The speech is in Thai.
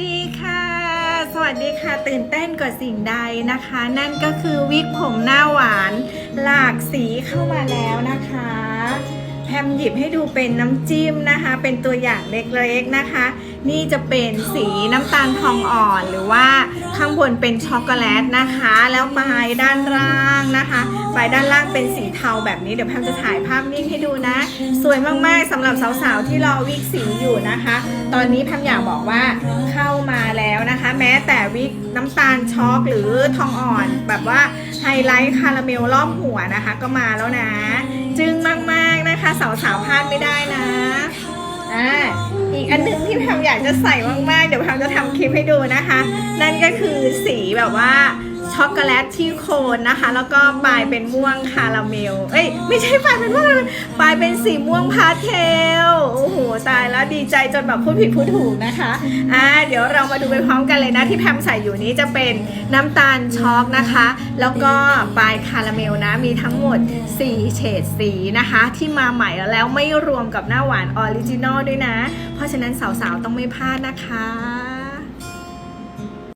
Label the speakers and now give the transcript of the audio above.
Speaker 1: ดีค่ะ สวัสดีค่ะ ตื่นเต้นกว่าสิ่งใดนะคะ นั่นก็คือวิกผมหน้าหวาน หลากสีเข้ามาแล้วนะคะ แพมหยิบให้ดูเป็นน้ำจิ้มนะคะ เป็นตัวอย่างเล็กๆนะคะ นี่จะเป็นสีน้ำตาลทองอ่อนหรือว่าข้างบนเป็นช็อกโกแลตนะคะ แล้วปลายด้านล่างนะคะปลายด้านล่างเป็นสีเทาแบบนี้เดี๋ยวแพมจะถ่ายภาพนิ่งให้ดูนะ สวยมากๆสำหรับสาวๆที่รอวิกสีอยู่นะคะ ตอนนี้แพมอยากบอกว่าเข้ามาแล้วนะคะ แม้แต่วิกน้ำตาลช็อกหรือทองอ่อน แบบว่าไฮไลท์คาราเมลรอบหัวนะคะ ก็มาแล้วนะ อีกอันหนึงที่แพมอยากจะใส่มากๆ เดี๋ยวแพมจะทำคลิปให้ดูนะคะ นั่นก็คือสีแบบว่า ช็อกโกแลตที่โคนนะคะ แล้วก็ปลายเป็นม่วงคาราเมล เอ้ยไม่ใช่ปลายเป็นม่วงปลายเป็นสีม่วงพาสเทลโอ้โหตายแล้วดีใจจนแบบพูดผิดพูดถูกนะคะอ่าเดี๋ยวเรามาดูไปพร้อมกันเลยนะที่แพมใส่อยู่นี้จะเป็นน้ำตาลช็อกนะคะ แล้วก็ปลายคาราเมลนะมีทั้งหมด 4 เฉดสีนะคะ ที่มาใหม่แล้วไม่รวมกับหน้าหวานออริจินอลด้วยนะ เพราะฉะนั้นสาวๆต้องไม่พลาดนะคะ